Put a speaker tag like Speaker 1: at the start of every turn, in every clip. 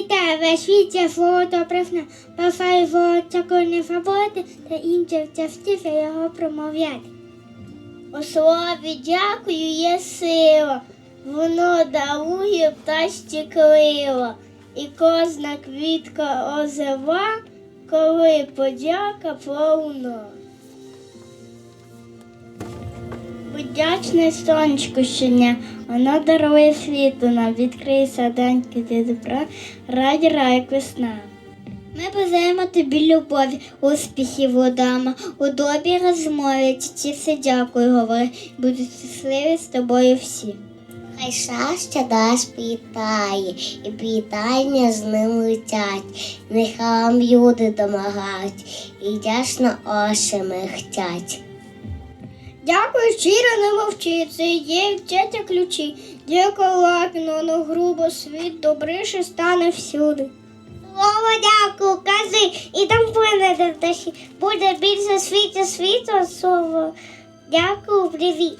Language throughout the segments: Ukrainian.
Speaker 1: вітаю, весь світ є фото прифна, пафайво, цокольні фаботи та інші частіше його промовляти. У слові дякую є сила, воно дарує пташці крила, і кожна квітка озива, коли подяка повна. Вдячне сонечко щодня, воно дарує світло нам, відкриє саданьки для добра, раді райк весна. Ми бажаємо тобі любові, успіхів водама, у добрій розмові, все дякую, говори, будуть щасливі з тобою всі. Хай щастя нас вітає, і вітання з ним летять. Нехай вам люди домагають, і ясно очі михтять. Дякую, щиро не мовчи, це є вчаться ключі. Дякую лакно, но грубо світ добрише стане всюди. Слово дякую, кажи, і там плине пташі. Буде більше світу світу слово. Дякую, привіт.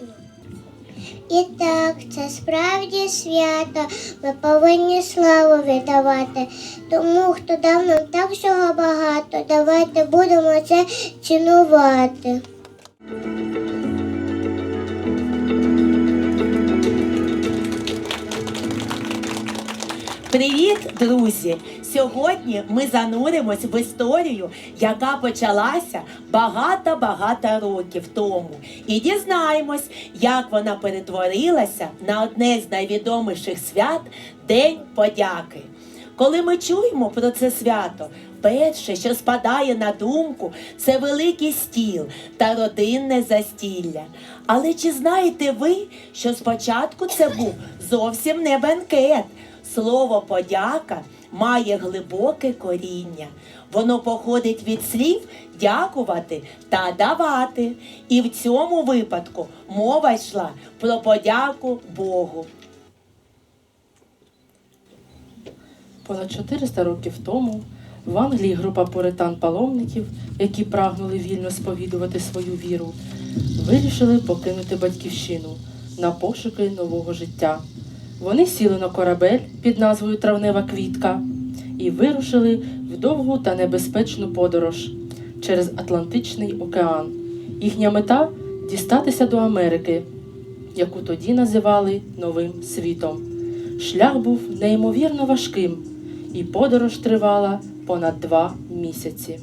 Speaker 1: І так, це справді свято. Ми повинні славу віддавати. Тому, хто дав нам так всього багато, давайте будемо це цінувати.
Speaker 2: Привіт, друзі! Сьогодні ми зануримось в історію, яка почалася багато-багато років тому, і дізнаємось, як вона перетворилася на одне з найвідоміших свят День подяки. Коли ми чуємо про це свято, перше, що спадає на думку, це великий стіл та родинне застілля. Але чи знаєте ви, що спочатку це був зовсім не бенкет? Слово подяка має глибоке коріння. Воно походить від слів дякувати та давати. І в цьому випадку мова йшла про подяку Богу.
Speaker 3: Понад 400 років тому в Англії група пуритан-паломників, які прагнули вільно сповідувати свою віру, вирішили покинути батьківщину на пошуки нового життя. Вони сіли на корабель під назвою Травнева квітка і вирушили в довгу та небезпечну подорож через Атлантичний океан. Їхня мета дістатися до Америки, яку тоді називали Новим світом. Шлях був неймовірно важким, і подорож тривала понад два місяці.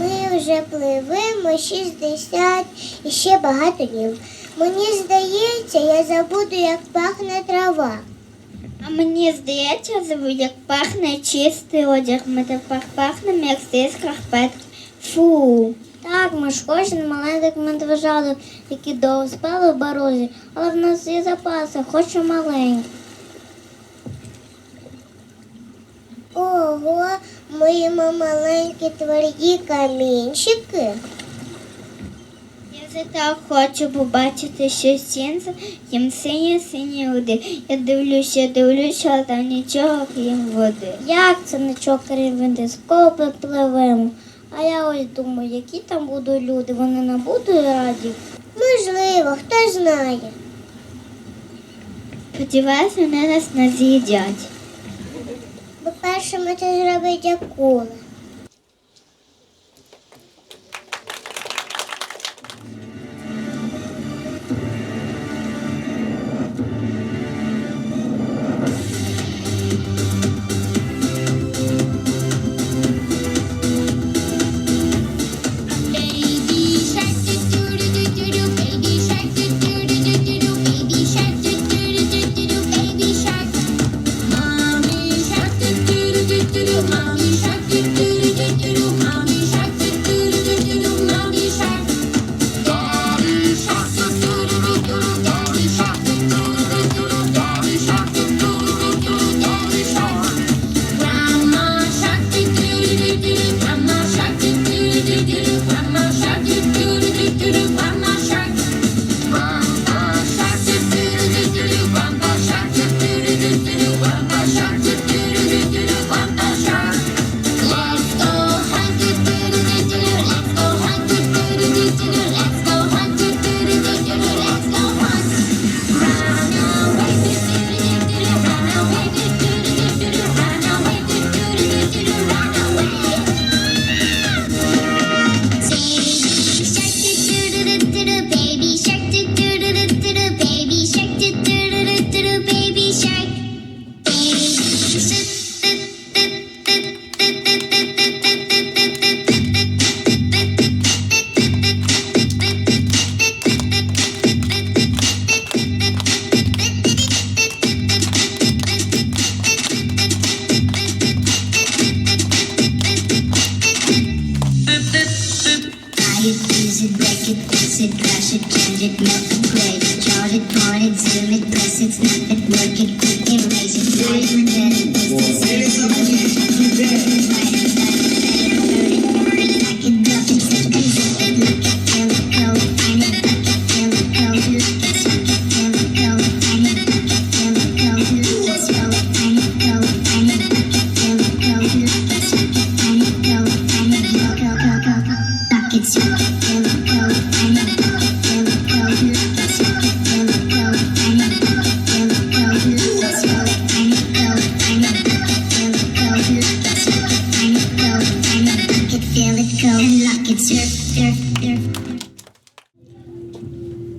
Speaker 1: Ми вже пливемо 60 і ще багато днів. Мені здається, я забуду, як пахне трава. А мені здається, я забуду, як пахне чистий одяг. Ми тепер пахнемо, як ці скарпетки. Фу. Так, ми ж кожен маленький медвежали, які довго спали в барозі, але в нас є запаси, хоч і маленькі. Ого, ми маленькі тверді камінчики. Я вже так хочу побачити, що сінце їм сині сині води. Я дивлюся, дивлюся, а там нічого крім води. Як це нічого крім води? Скоро пливемо. А я ось думаю, які там будуть люди, вони не будуть раді. Можливо, хто знає. Сподіваюся, вони нас не з'їдять. Бо першими це зробить акула.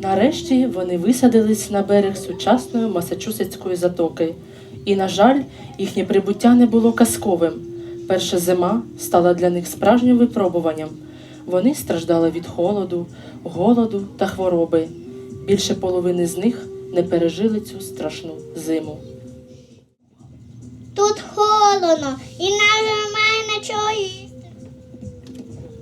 Speaker 3: Нарешті вони висадились на берег сучасної Масачусетської затоки. І, на жаль, їхнє прибуття не було казковим. Перша зима стала для них справжнім випробуванням. Вони страждали від холоду, голоду та хвороби. Більше половини з них не пережили цю страшну зиму.
Speaker 1: Тут холодно і нам немає нічого їсти.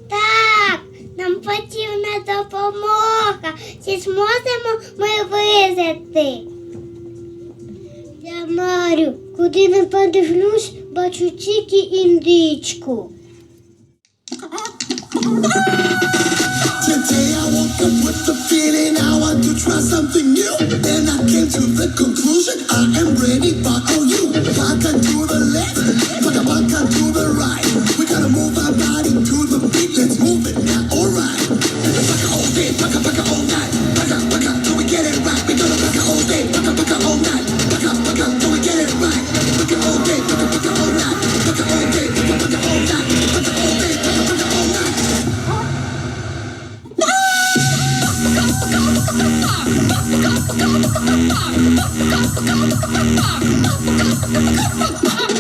Speaker 1: Так, нам потрібна допомога. Чи зможемо ми визити? Я Марю, куди не подивлюсь, бачу тільки індичку.
Speaker 4: Today I woke up with the feeling I want to try something new. Then I came to the conclusion I am ready for all you. Baka to the left, baka baka to the right. We gotta move our body to the beat. Let's move it now, alright. Baka all day, baka baka Bye.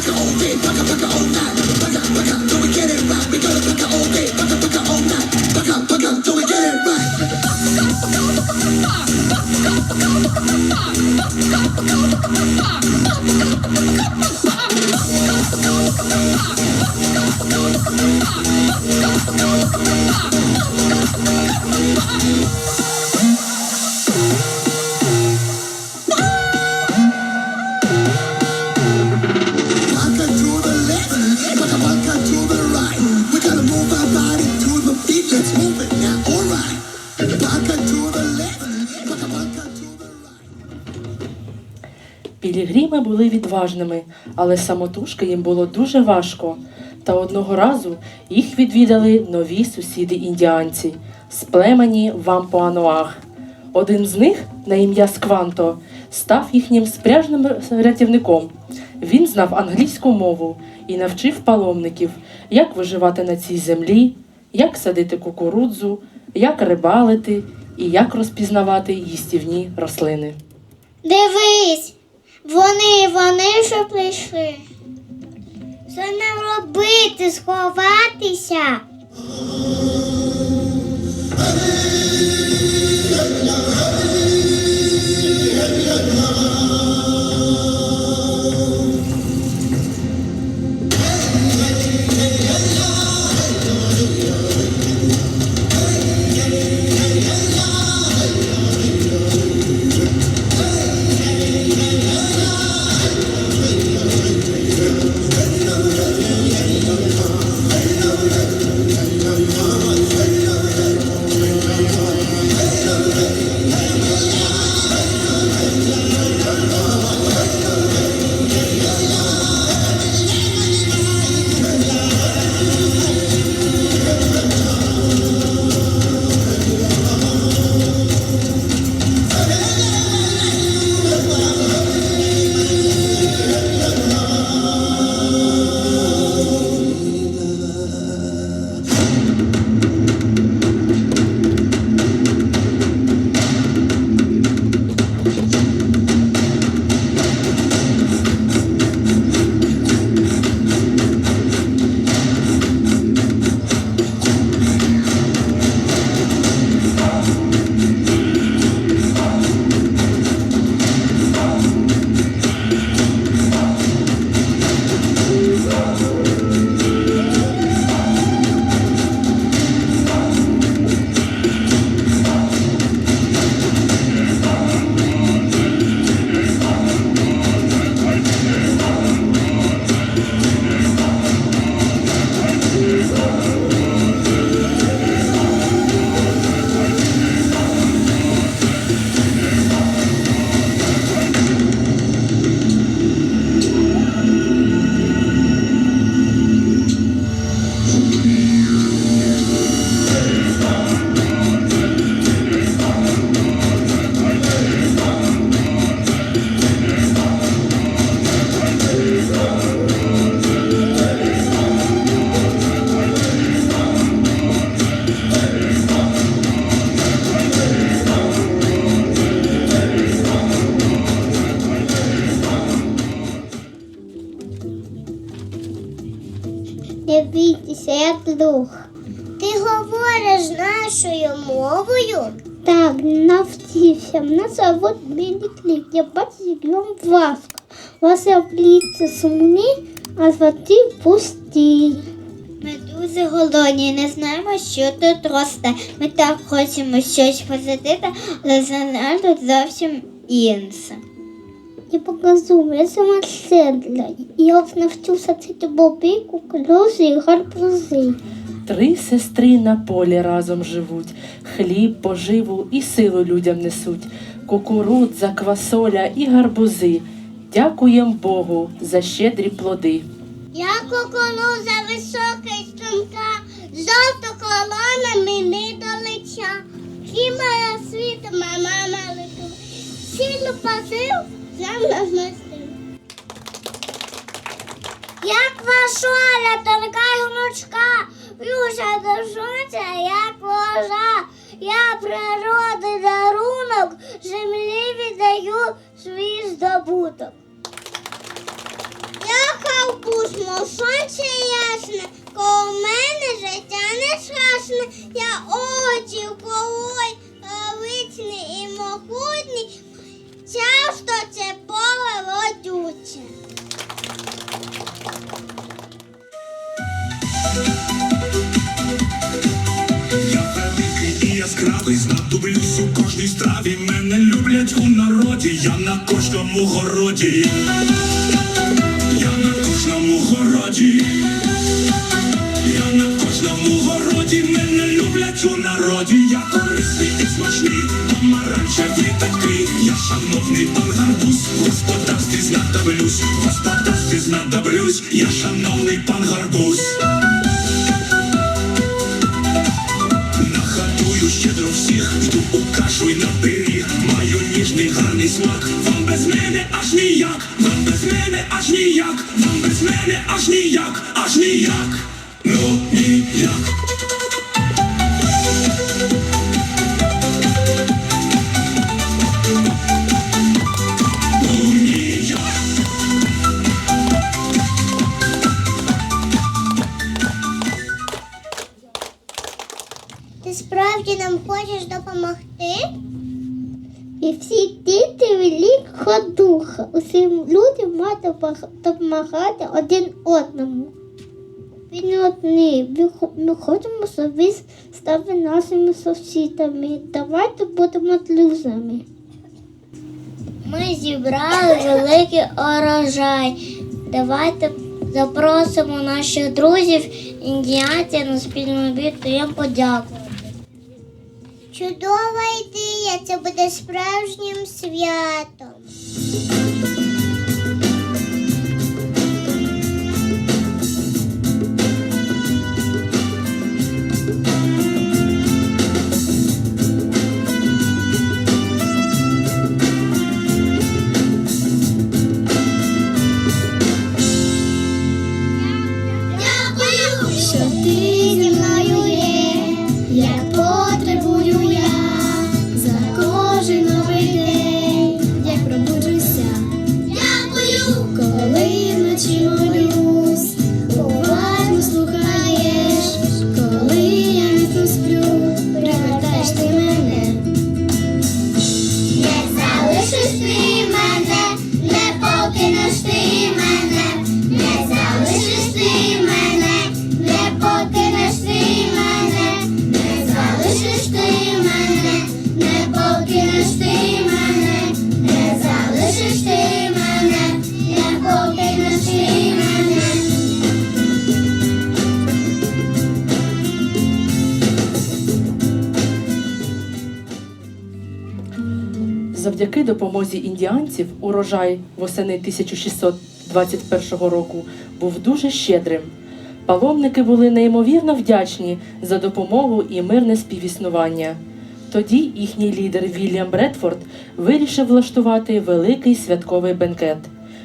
Speaker 4: Come on.
Speaker 3: Відважними, але самотужки їм було дуже важко. Та одного разу їх відвідали нові сусіди індіанці з племені Вампуануаг. Один з них, на ім'я Скванто, став їхнім спряжним рятівником. Він знав англійську мову і навчив паломників, як виживати на цій землі, як садити кукурудзу, як рибалити і як розпізнавати їстівні рослини.
Speaker 1: Дивись, вони, вони вже прийшли. Що нам робити? Сховатися? Васку. Вас обличчя сумні, а звати пусті. Ми дуже голодні, не знаємо, що тут росте. Ми так хочемо щось посадити, але занадто зовсім інше. Я покажу, я сама седла. Я навчу садити боби, кукурузу і гарбузи.
Speaker 3: Три сестри на полі разом живуть, хліб, поживу і силу людям несуть, кукурудза, квасоля і гарбузи. Дякуєм Богу за щедрі плоди.
Speaker 1: Я кукуруза висока й струнка, жовто колонами не долеча. Фімая світу мама лету, сильно пасив, землю змістив. Як ваша Оля, тонка й гнучка, Юша до як ложа. Я природи дарунок, землі віддаю свій здобуток. Я хавбуз, сонце ясне, коло мене життя не страшне, я очі колой, величний і могутній, часто це поле родюче.
Speaker 5: Яскравий, знадоблюсь у кожній страві. Мене люблять у народі, я на кожному городі. Я на кожному городі. Я на кожному городі, мене люблять у народі. Я корисний і смачний, помаранчевий такий. Я шановний пан гарбуз, господарстві знадоблюсь, в господарстві знадоблюсь, я шановний пан гарбуз. У кашу й на пиріг Маю ніжний гарний смак, вам без мене аж ніяк, вам без мене аж ніяк, вам без мене аж ніяк, аж ніяк,
Speaker 1: справді нам хочеш допомогти? І всі діти великого духа. Усім людям мають допомагати один одному. Він одний. Ми хочемо собі стати нашими сусідами. Давайте будемо друзями. Ми зібрали великий урожай. Давайте запросимо наших друзів індіанців на спільну обід та їм. Чудова ідея, це буде справжнім святом.
Speaker 3: Завдяки допомозі індіанців урожай восени 1621 року був дуже щедрим. Паломники були неймовірно вдячні за допомогу і мирне співіснування. Тоді їхній лідер Вільям Бредфорд вирішив влаштувати великий святковий бенкет,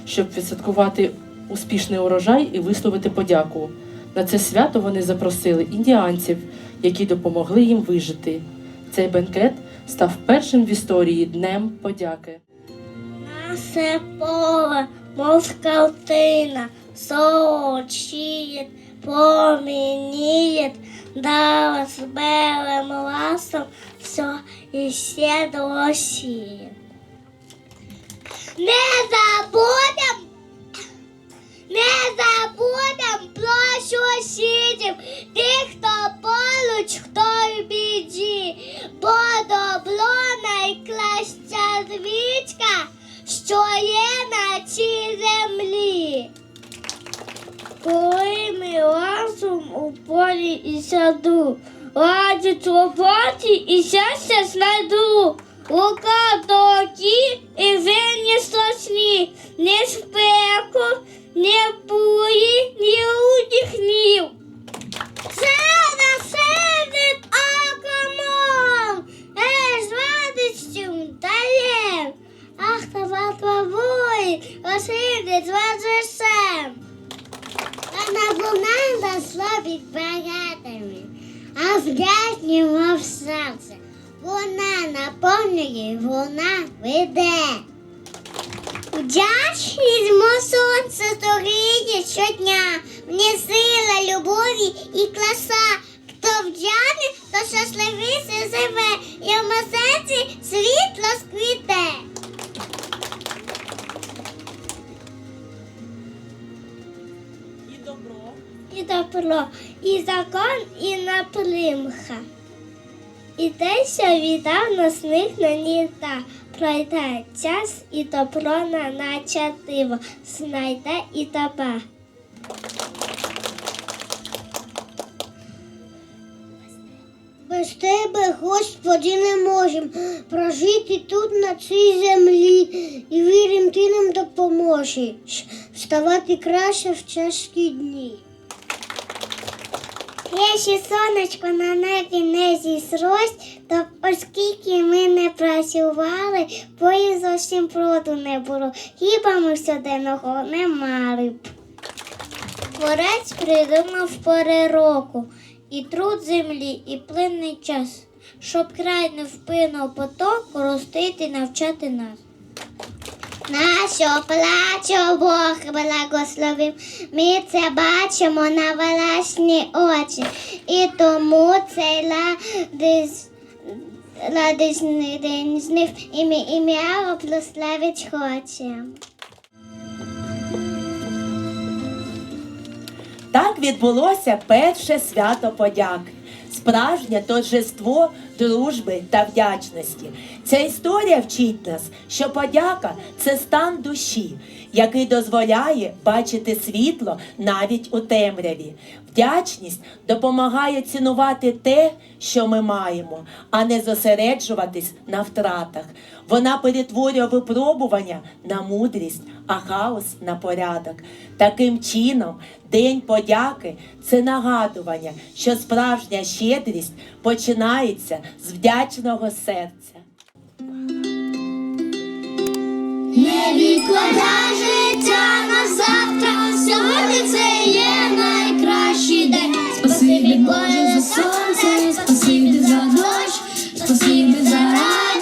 Speaker 3: щоб відсвяткувати успішний урожай і висловити подяку. На це свято вони запросили індіанців, які допомогли їм вижити. Цей бенкет став першим в історії днем подяки.
Speaker 1: Наше поле, мов скалтина, сочить,
Speaker 6: помініє, дала з белим ласом, все іще досі. Не забудем, не забудем про сусідів, тих, хто поруч, хто в біді, бо добро найкраща звичка, що є на цій землі. Коли ми разом у полі і саду, раді роботі і щастя знайду. Лука доки і винні страшні, ні спеку, ні бурі, ні лудіх гнів. Це на серед окомов, ей, з радістю даєм. Ах, та ватвавої, осидить з вазисем. Вона була слові багатими, а вдячні мов серце. Вона наповнює, вона веде. Вдячність сонце сторіє щодня, мені сила любові і краса. Хто вдячний, то щасливіше живе, і в серці світло сквіте.
Speaker 2: І добро.
Speaker 6: і добро, і закон, і напримха. І те, що віддав нас них на літа, пройде час і добро на наче диво, знайде і тебе. Без тебе, Господи, не можем прожити тут на цій землі, і вірим, ти нам допоможеш вставати краще в тяжкі дні. Якщо сонечко на небі не зійшлось, то оскільки ми не працювали, бої зовсім проду не було, хіба ми щоденного не мали б. Творець придумав пори року, і труд землі, і плинний час, щоб край не впинув поток, ростити, навчати нас. Нащо плачу Бог благословив, ми це бачимо на власні очі, і тому цей радісний день з них ім'я прославить хочемо.
Speaker 2: Так відбулося перше свято подяки, справжнє торжество дружби та вдячності. Ця історія вчить нас, що подяка це стан душі, який дозволяє бачити світло навіть у темряві. Вдячність допомагає цінувати те, що ми маємо, а не зосереджуватись на втратах. Вона перетворює випробування на мудрість, а хаос на порядок. Таким чином, День подяки це нагадування, що справжня щедрість починається з вдячного серця.
Speaker 6: Не відкладай життя на завтра, сьогодні це є найкращий день. Спасибі Боже за сонце, спасибі за дощ, спасибі за радість,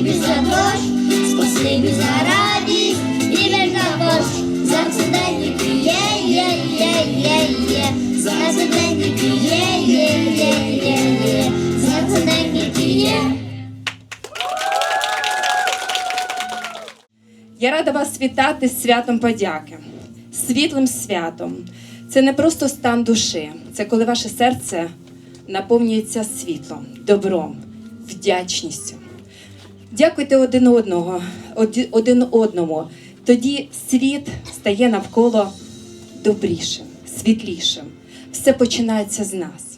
Speaker 6: спасибі за дощ, спасибі за радість, і він також за цінники є, є, є, є, є, за цінники є, є, є, є, є, за цінники є.
Speaker 7: Я рада вас вітати з святом подяки, світлим святом. Це не просто стан душі, це коли ваше серце наповнюється світлом, добром, вдячністю. Дякуйте один одного, один одному. Тоді світ стає навколо добрішим, світлішим. Все починається з нас.